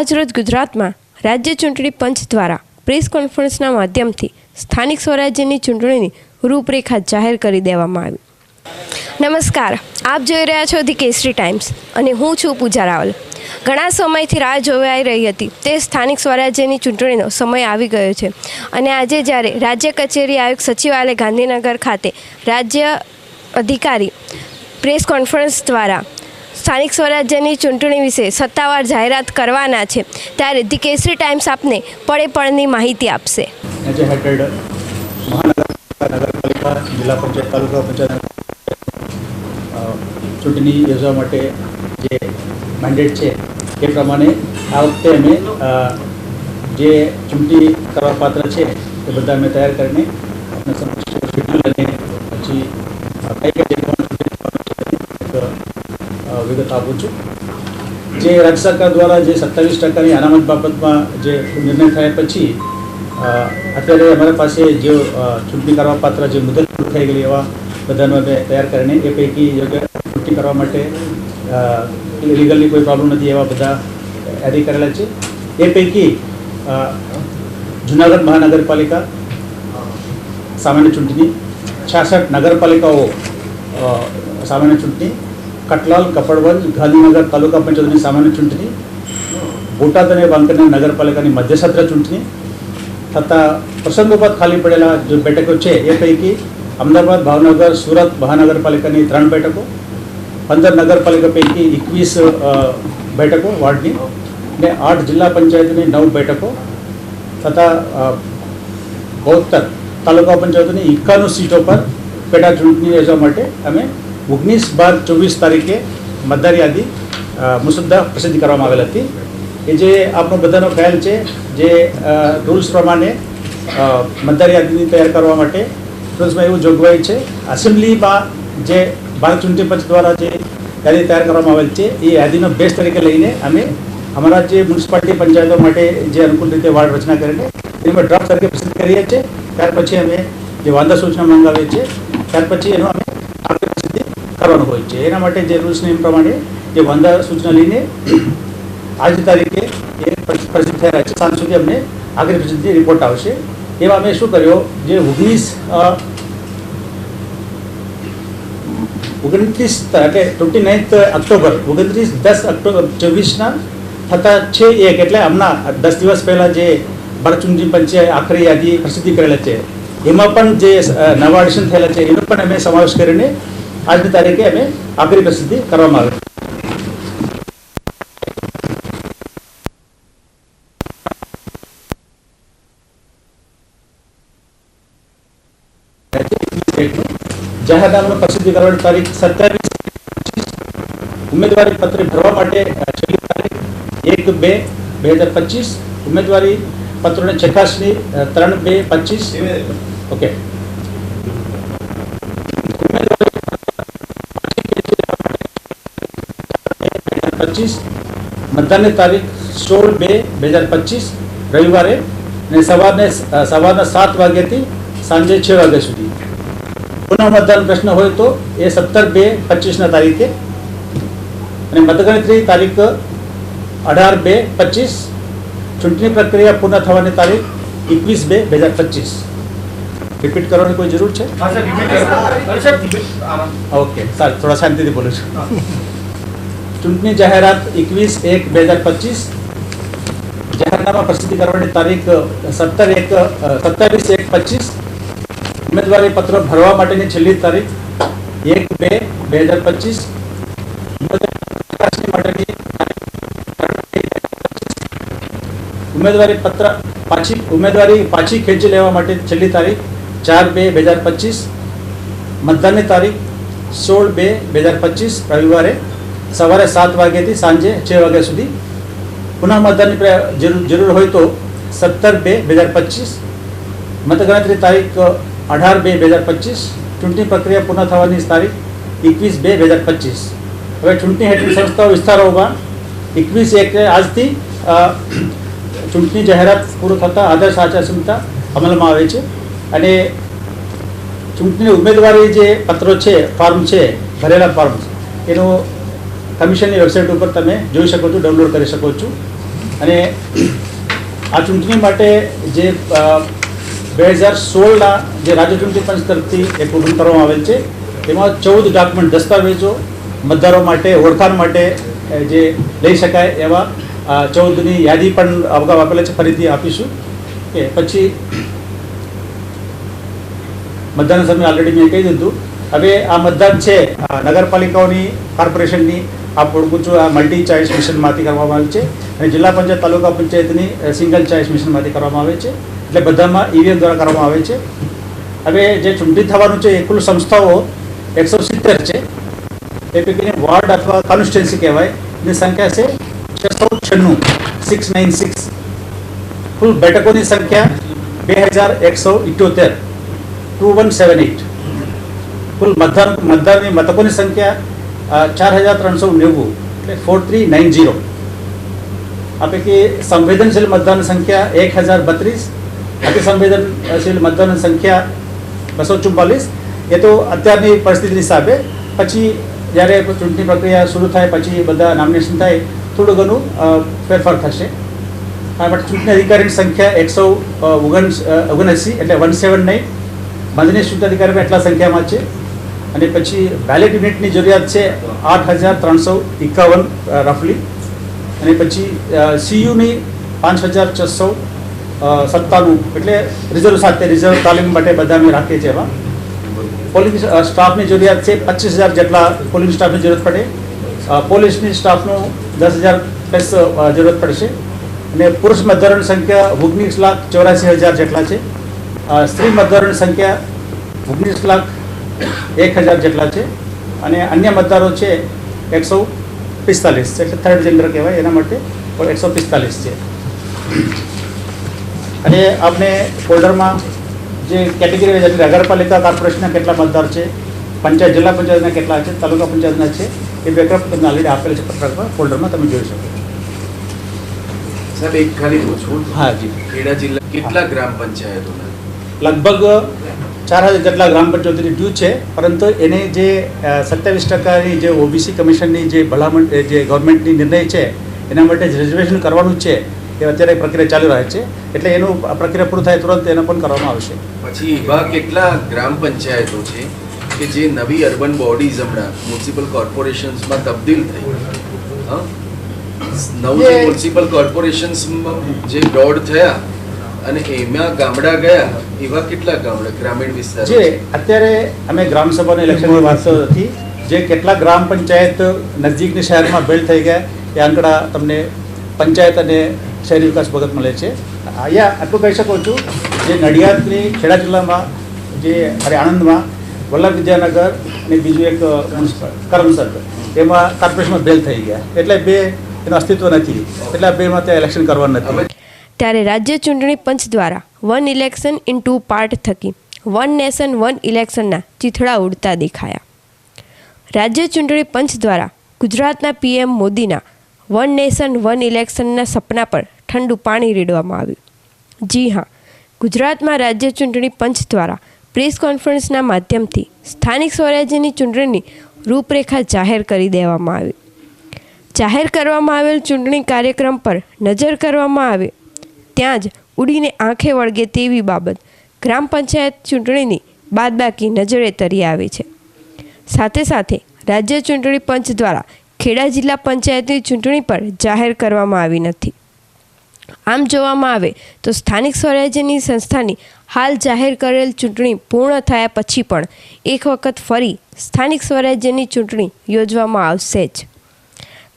આજરોજ ગુજરાતમાં રાજ્ય ચૂંટણી પંચ દ્વારા પ્રેસ કોન્ફરન્સના માધ્યમથી સ્થાનિક સ્વરાજ્યની ચૂંટણીની રૂપરેખા જાહેર કરી દેવામાં આવી. નમસ્કાર, આપ જોઈ રહ્યા છો ધી કેસરી ટાઈમ્સ અને હું છું પૂજા રાવલ. ઘણા સમયથી રાહ જોવાઈ રહી હતી, તે સ્થાનિક સ્વરાજ્યની ચૂંટણીનો સમય આવી ગયો છે અને આજે જ્યારે રાજ્ય કચેરી આયુક્ત સચિવાલય ગાંધીનગર ખાતે રાજ્ય અધિકારી પ્રેસ કોન્ફરન્સ દ્વારા સ્થાનિક સ્વરાજ્યની ચૂંટણી વિશે સત્તાવાર જાહેરાત કરવાના છે. ત્યારે ધી કેસરી ટાઈમ્સ આપને પડે પડની માહિતી આપશે. જિલ્લા પંચાયત, તાલુકા પંચાયત ચૂંટણી યોજવા માટે જે મેન્ડેટ છે, એ પ્રમાણે આ વખતે અમે જે ચૂંટણી કરવા પાત્ર છે, એ બધા અમે તૈયાર કરીને આપણે સમક્ષ વિગત આપું છું. જે રાજ્ય સરકાર દ્વારા જે સત્તાવીસ ટકાની અનામત બાબતમાં જે નિર્ણય થયા પછી અત્યારે અમારા પાસે જે ચૂંટણી કરવા પાત્ર જે મુદત થઈ ગયેલી એવા બધાનો અમે તૈયાર કરીને એ પૈકી ચૂંટણી કરવા માટે લીગલની કોઈ પ્રોબ્લેમ નથી એવા બધા યાદી કરેલા છે. એ પૈકી જુનાગઢ મહાનગરપાલિકા, સામાન્ય ચૂંટણી, છાસઠ નગરપાલિકાઓ સામાન્ય ચૂંટણી કટલાલ કપડવંજ ગાંધીનગર તાલુકા પંચાયતની સામાન્ય ચૂંટણી બોટાદ અને વાંકરના નગરપાલિકાની મધ્યસત્ર ચૂંટણી તથા પ્રસંગોપાત ખાલી પડેલા જે બેઠકો છે એ પૈકી અમદાવાદ ભાવનગર સુરત મહાનગરપાલિકાની ત્રણ બેઠકો પંદર નગરપાલિકા પૈકી એકવીસ બેઠકો વોર્ડની અને આઠ જિલ્લા પંચાયતની નવ બેઠકો તથા બોતેર તાલુકા પંચાયતની એકાણું સીટો પર પેટા ચૂંટણી યોજવા માટે અમે ઓગણીસ બાર ચોવીસ તારીખે મતદાર યાદી મુસદ્દા પ્રસિદ્ધ કરવામાં આવેલ હતી. એ જે આપણો બધાનો ખ્યાલ છે, જે રૂલ્સ પ્રમાણે મતદાર યાદીની તૈયાર કરવા માટે રૂલ્સમાં એવું જોગવાઈ છે. એસેમ્બલીમાં જે ભારત ચૂંટણી પંચ દ્વારા જે યાદી તૈયાર કરવામાં આવેલ છે, એ યાદીનો બેસ તરીકે લઈને અમે અમારા જે મ્યુનિસિપાલિટી પંચાયતો માટે જે અનુકૂળ રીતે વાર્ડ રચના કરીને એમાં ડ્રાફ્ટ તરીકે પસંદ કરીએ છીએ. ત્યાર પછી અમે જે વાંધા સૂચના મંગાવીએ છીએ. ત્યાર પછી એનો કરવાનું હોય છે. એના માટે જે રૂલ્સ નિયમ પ્રમાણે જે વાંધા સૂચના લઈને આજની તારીખે એ પ્રસિદ્ધ થયા છે. સાંજ સુધી અમને આગળ પ્રસિદ્ધિ રિપોર્ટ આવશે. એવા અમે શું કર્યો? જે ઓગણીસ ઓગણત્રીસ એટલે ટ્વેન્ટી નાઇન્થ ઓક્ટોબર, ઓગણત્રીસ દસ ઓક્ટોબર ચોવીસના થતા છે એક. એટલે હમણાં દસ દિવસ પહેલાં જે ભારત ચૂંટણી પંચે આખરી યાદી પ્રસિદ્ધિ કરેલા છે. એમાં પણ જે નવા એડિશન થયેલા છે, એનો પણ અમે સમાવેશ કરીને આજની તારીખે અમે આખરી પ્રસિદ્ધિ કરવામાં આવે જાહેરનામાનું પ્રસિદ્ધિ કરવાની તારીખ સત્યાવીસ ઉમેદવારી પત્ર ભરવા માટે છેલ્લી તારીખ એક બે બે હજાર પચીસ ઉમેદવારી પત્રોની ચકાસણી ત્રણ બે પચીસ ઓકે પચીસ મતદાનની તારીખ સોળ બે બે હજાર પચીસ રવિવારે અને સવારને સવારના સાત વાગ્યાથી સાંજે છ વાગ્યા સુધી. પુનઃ મતદાન પ્રશ્ન હોય તો એ સત્તર બે પચીસના તારીખે અને મતગણતરી તારીખ અઢાર બે પચીસ ચૂંટણી પ્રક્રિયા પૂર્ણ થવાની તારીખ એકવીસ બે બે હજાર પચીસ. રિપીટ કરવાની કોઈ જરૂર છે? ઓકે સારું થોડા શાંતિથી બોલું છું. ચૂંટણી જાહેરાત એકવીસ એક બે હજાર પચીસ. જાહેરનામા પ્રસિદ્ધિ કરવાની તારીખ સત્તર એક સત્તાવીસ એક પચીસ. ઉમેદવારી પત્ર ભરવા માટેની છેલ્લી તારીખ એક બે બે હજાર પચીસ. માટેની ઉમેદવારી પત્ર પાછી, ઉમેદવારી પાછી ખેંચી લેવા માટે છેલ્લી તારીખ ચાર બે બે હજાર પચીસ. મતદાનની તારીખ સોળ બે બે હજાર પચીસ રવિવારે. સવારે સાત વાગ્યાથી સાંજે છ વાગ્યા સુધી. પુનઃ મતદાનની જરૂર જરૂર હોય તો સત્તર બે બે હજાર પચીસ, મતગણતરી તારીખ અઢાર બે બે હજાર પચીસ, ચૂંટણી પ્રક્રિયા પૂર્ણ થવાની તારીખ એકવીસ બે બે હજાર પચીસ. હવે ચૂંટણી હેઠળ સંસ્થાઓ વિસ્તારોમાં એકવીસ એક આજથી ચૂંટણી જાહેરાત પૂરું થતાં આદર્શ આચારસંહિતા અમલમાં આવે છે. અને ચૂંટણી ઉમેદવારી જે પત્રો છે, ફોર્મ છે, ભરેલા ફોર્મ એનું કમિશનની વેબસાઇટ ઉપર તમે જોઈ શકો છો, ડાઉનલોડ કરી શકો છો. અને આ ચૂંટણી માટે જે બે હજાર સોળના જે રાજ્ય ચૂંટણી પંચ તરફથી એક હુકમ કરવામાં આવેલ છે તેમાં ચૌદ ડોક્યુમેન્ટ દસ્તાવેજો મતદારો માટે, ઓળખાણ માટે જે લઈ શકાય એવા ચૌદની યાદી પણ અગાઉ આપેલા છે, ફરીથી આપીશું. કે પછી મતદાન સમય ઓલરેડી મેં કહી દીધું. હવે આ મતદાન છે નગરપાલિકાઓની, કોર્પોરેશનની આપ ઓળખું છું આ મલ્ટી ચોઇસ મિશનમાંથી કરવામાં આવે છે અને જિલ્લા પંચાયત, તાલુકા પંચાયતની સિંગલ ચોઇસ મિશનમાંથી કરવામાં આવે છે. એટલે બધામાં ઈવીએમ દ્વારા કરવામાં આવે છે. હવે જે ચૂંટણી થવાનું છે, એ કુલ સંસ્થાઓ એકસો સિત્તેર છે. એ પૈકીની વોર્ડ અથવા કોન્સ્ટિટ્યુન્સી કહેવાય. એની સંખ્યા છે છસો છન્નું સિક્સ નાઇન સિક્સ કુલ બેઠકોની સંખ્યા બે હજાર એકસો ઇઠ્યોતેર. ટુ વન સેવન એટ કુલ મતદાન મતદાનની મતકોની સંખ્યા ચાર હજાર ત્રણસો નેવું એટલે ફોર થ્રી નાઇન ઝીરો આ પૈકી સંવેદનશીલ મતદાન સંખ્યા એક હજાર બત્રીસ અતિ સંવેદનશીલ મતદાન સંખ્યા બસો ચુમ્માલીસ એ તો અત્યારની પરિસ્થિતિ હિસાબે. પછી જ્યારે ચૂંટણી પ્રક્રિયા શરૂ થાય, પછી બધા નોમિનેશન થાય, થોડું ઘણું ફેરફાર થશે. બટ ચૂંટણી અધિકારીની સંખ્યા એકસો ઓગણ ઓગણએંસી એટલે વન સેવન નાઇન. બંધની ચૂંટણી અધિકારી પણ એટલા સંખ્યામાં છે. અને પછી વેલિડ યુનિટની જરૂરિયાત છે આઠ હજાર ત્રણસો એકાવન રફલી અને પછી સીયુની પાંચ હજાર છસો સત્તાણું. એટલે રિઝર્વ સાથે રિઝર્વ તાલીમ માટે બધા અમે રાખીએ છીએ એમાં. પોલિંગ સ્ટાફની જરૂરિયાત છે પચીસ હજાર જેટલા પોલિંગ સ્ટાફની જરૂરત પડે. પોલીસની સ્ટાફનું દસ હજાર પ્લસ જરૂરત પડશે. અને પુરુષ મતદારોની સંખ્યા ઓગણીસ લાખ ચોરાસી હજાર જેટલા છે. સ્ત્રી મતદારોની સંખ્યા ઓગણીસ લાખ એક હજાર જેટલા છે અને અન્ય મતદારો છે એકસો પિસ્તાલીસ એટલે થર્ડ જેન્ડર કહેવાય એના માટે એકસો પિસ્તાલીસ છે. અને આપણે ફોલ્ડરમાં જે કેટેગરી વાઇઝ એટલે નગરપાલિકા કોર્પોરેશનના કેટલા મતદાર છે પંચાયત જિલ્લા પંચાયતના કેટલા છે તાલુકા પંચાયતના છે એ બેકઅપ તમને ઓલરેડી આપેલ છે પત્રકમાં ફોલ્ડરમાં તમે જોઈ શકો સાહેબ એક ખાલી પૂછવું. હા જી. ખેડા જિલ્લા કેટલા ગ્રામ પંચાયતોના? લગભગ ચાર હજાર જેટલા ગ્રામ પંચાયતોની ડ્યુ છે પરંતુ એને જે સત્યાવીસ ટકાની જે ઓબીસી કમિશનની જે ભલામણ જે ગવર્મેન્ટની નિર્ણય છે એના માટે જે રિઝર્વેશન કરવાનું છે એ અત્યારે પ્રક્રિયા ચાલુ રહે છે. એટલે એનું પ્રક્રિયા પૂરું થાય તુરંત એને પણ કરવામાં આવશે. પછી એવા કેટલા ગ્રામ પંચાયતો છે કે જે નવી અર્બન બોડીઝ હમણાં મ્યુનિસિપલ કોર્પોરેશન્સમાં તબદીલ થઈ? હા? નવ મ્યુનિસિપલ કોર્પોરેશન્સમાં જે દોઢ થયા અને એમાં ગામડા ગયા એવા કેટલા ગામડા? ગ્રામીણ વિસ્તાર? જે અત્યારે અમે ગ્રામસભાના ઇલેક્શનની વાત હતી. જે કેટલા ગ્રામ પંચાયત નજીકની શહેરમાં બિલ્ડ થઈ ગયા એ આંકડા તમને પંચાયત અને શહેરી વિકાસ ભગત મળે છે. અહીંયા આટલું કહી શકું છું જે નડિયાદની ખેડા જિલ્લામાં જે અરે આણંદમાં વલ્લભ વિદ્યાનગર અને બીજું એક મ્યુનિસિપલ કરમસર એમાં કોર્પોરેશનમાં બિલ્ડ થઈ ગયા. એટલે બે એનું અસ્તિત્વ નથી. એટલે આ બેમાં ત્યાં ઇલેક્શન કરવાનું નથી. ત્યારે રાજ્ય ચૂંટણી પંચ દ્વારા one election in two part થકી વન નેશન વન ઇલેક્શનના ચીથડા ઉડતા દેખાયા. રાજ્ય ચૂંટણી પંચ દ્વારા ગુજરાતના પીએમ મોદીના વન નેશન વન ઇલેક્શનના સપના પર ઠંડુ પાણી રેડવામાં આવ્યું. જી હા, ગુજરાતમાં રાજ્ય ચૂંટણી પંચ દ્વારા પ્રેસ કોન્ફરન્સના માધ્યમથી સ્થાનિક સ્વરાજ્યની ચૂંટણીની રૂપરેખા જાહેર કરી દેવામાં આવી. જાહેર કરવામાં આવેલ ચૂંટણી કાર્યક્રમ પર નજર કરવામાં આવે ત્યાં જ ઉડીને આંખે વળગે તેવી બાબત ગ્રામ પંચાયત ચૂંટણીની બાદબાકી નજરે તરી આવે છે. સાથે સાથે રાજ્ય ચૂંટણી પંચ દ્વારા ખેડા જિલ્લા પંચાયતની ચૂંટણી પર જાહેર કરવામાં આવી નથી. આમ જોવામાં આવે તો સ્થાનિક સ્વરાજ્યની સંસ્થાની હાલ જાહેર કરેલ ચૂંટણી પૂર્ણ થયા પછી પણ એક વખત ફરી સ્થાનિક સ્વરાજ્યની ચૂંટણી યોજવામાં આવશે જ.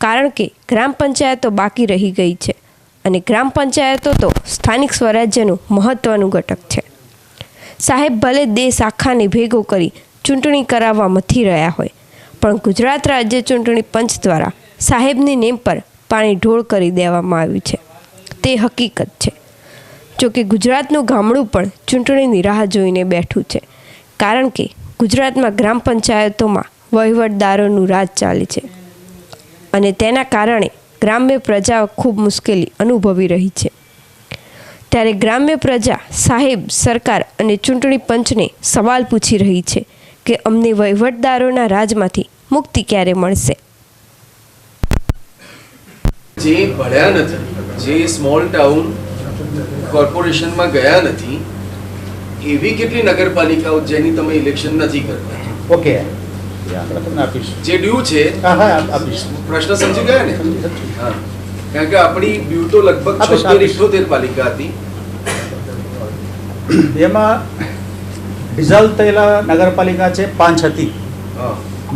કારણ કે ગ્રામ પંચાયતો બાકી રહી ગઈ છે. અને ગ્રામ પંચાયતો તો સ્થાનિક સ્વરાજ્યનું મહત્ત્વનું ઘટક છે. સાહેબ, ભલે દેશ આખાને ભેગો કરી ચૂંટણી કરાવવા મથી રહ્યા હોય, પણ ગુજરાત રાજ્ય ચૂંટણી પંચ દ્વારા સાહેબની નેમ પર પાણી ઢોળ કરી દેવામાં આવ્યું છે. તે હકીકત છે. જોકે ગુજરાતનું ગામડું પણ ચૂંટણીની રાહ જોઈને બેઠું છે, કારણ કે ગુજરાતમાં ગ્રામ પંચાયતોમાં વહીવટદારોનું રાજ ચાલે છે. અને તેના કારણે ગ્રામ્ય પ્રજા ખૂબ મુશ્કેલી અનુભવી રહી છે. ત્યારે ગ્રામ્ય પ્રજા સાહેબ સરકાર અને ચૂંટણી પંચને સવાલ પૂછી રહી છે કે અમને વહીવટદારોના રાજમાંથી મુક્તિ ક્યારે મળશે? જે ભણ્યા નથી જે સ્મોલ ટાઉન કોર્પોરેશનમાં ગયા નથી એવી કેટલી નગરપાલિકાઓ જેની તમે ઇલેક્શન નથી કરતા? ઓકે એ આંકડા તમને આપીશ. જે ડ્યુ છે હા હા આપીશ. પ્રશ્ન સમજી ગયા ને? હા. કારણ કે આપણી ડ્યુ તો લગભગ છોતેર આપીશ. પાલિકા હતી. એમાં થયેલા નગરપાલિકા છે પાંચ હતી.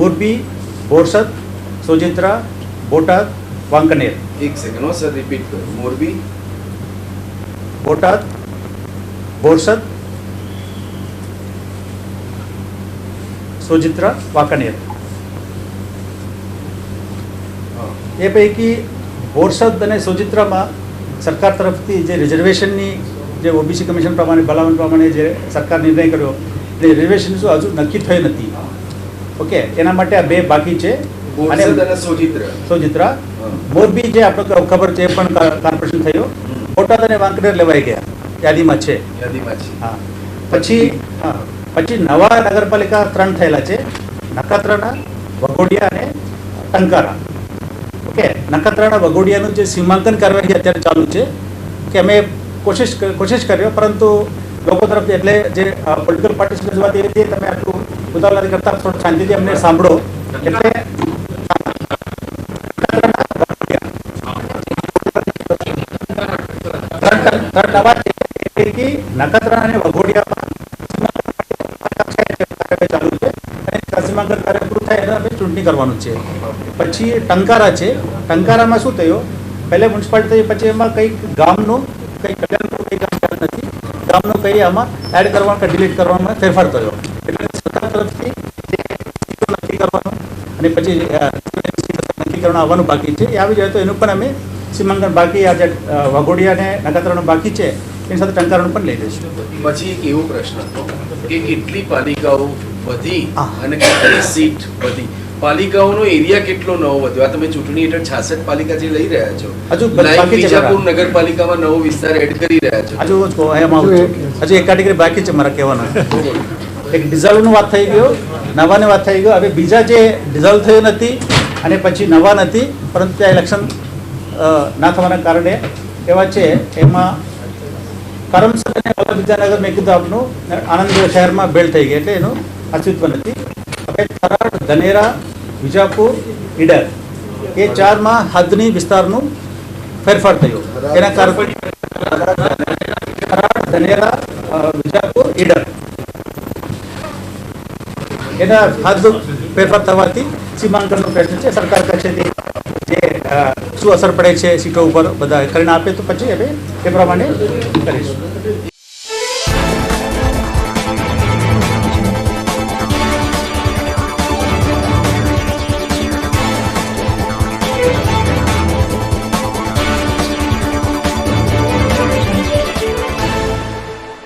મોરબી બોરસદ સોજિત્રા બોટાદ વાંકનેર. એક સેકન્ડ સર રિપીટ કરો. મોરબી? બોટાદ બોરસદ સોજિત્રા વાંકનેર એ પૈકી બોરસદ અને સુચિત્રામાં સરકાર તરફથી જે રિઝર્વેશનની જે ઓબીસી કમિશન પ્રમાણે ભલામણ પ્રમાણે જે સરકાર નિર્ણય કર્યો એ રિઝર્વેશન શું હજુ નક્કી થઈ નથી ઓકે એના માટે આ બે બાકી છે અને બોરસદ અને સોજિત્રા મોરબી જે આપણે ખબર છે એ પણ કોર્પોરેશન થયો બોટાદ અને વાંકનેર લેવાઈ ગયા યાદીમાં છે યાદીમાં છે હા પછી હા પછી નવા નગરપાલિકા ત્રણ થયેલા છે. નખત્રાણા, વઘોડિયા અને ટંકારા. ઓકે, નખત્રાણા, વઘોડિયાનું જે સીમાંકન કાર્યવાહી અત્યારે ચાલુ છે કે અમે કોશિશ કોશિશ કર્યો, પરંતુ લોકો તરફથી એટલે જે પોલિટિકલ પાર્ટીસ રજૂઆત એવી હતી તમે આટલું ઉતાવળ કરતા થોડું શાંતિથી અમને સાંભળો. એટલે નખત્રાણા અને વઘોડિયામાં કાર્યવાહી ચાલુ છે. અને કાર્ય પૂરું થાય એટલે ચૂંટણી કરવાનું છે. પછી ટંકારા છે. ટંકારામાં શું થયું? પહેલે મ્યુનિસિપાલિટી પછી એમાં કંઈક ગામનું કંઈ કલ્યાણનું કંઈ કામ કર્યું નથી. ગામનું કંઈ આમાં એડ કરવાનું કે ડિલીટ કરવામાં ફેરફાર થયો એટલે સરકાર તરફથી નક્કી કરવાનું અને પછી નક્કી કરવાનું આવવાનું બાકી છે. એ આવી જાય તો એનું પણ અમે સીમાંકન બાકી, આ જે વાઘોડિયા અને નગાત્રાનું બાકી છે એની સાથે ટંકારણ પણ લઈ લઈશું પછી એક એવો પ્રશ્ન હતો કે કેટલી પાલિકાઓ વધી અને કેટલી સીટ વધી? પાલિકાઓનો એરિયા કેટલો નવો વધ્યો? આ તમે ચૂંટણી હેઠળ છાસઠ પાલિકા જે લઈ રહ્યા છો હજુ બીજાપુર નગરપાલિકામાં નવો વિસ્તાર એડ કરી રહ્યા છો. હજુ એમ હજુ એક કેટેગરી બાકી છે મારા કહેવાના. એક ડિઝોલ્વનું વાત થઈ ગયો નવાની વાત થઈ ગયો. હવે બીજા જે ડિઝોલ્વ થયું નથી અને પછી નવા નથી પરંતુ ત્યાં ઇલેક્શન ના થવાના કારણે એવા છે એમાં કરમસદ અને વલ્લભવિદ્યાનગર મેં કીધું આપનું આણંદ શહેરમાં બેલ થઈ ગઈ એટલે એનું અસ્તિત્વ નથી હવે થરાદ ધનેરા વિજાપુર ઈડર એ ચારમાં હદની વિસ્તારનું ફેરફાર થયો એના કારણે થરાદ ધનેરા વિજાપુર ઈડર એના હદ ફેરફાર થવાથી સીમાંકનનો પ્રશ્ન છે સરકાર કચેરી જે શું અસર પડે છે સીટો ઉપર, બધા કરીને આપે તો પછી હવે એ પ્રમાણે કરીશું.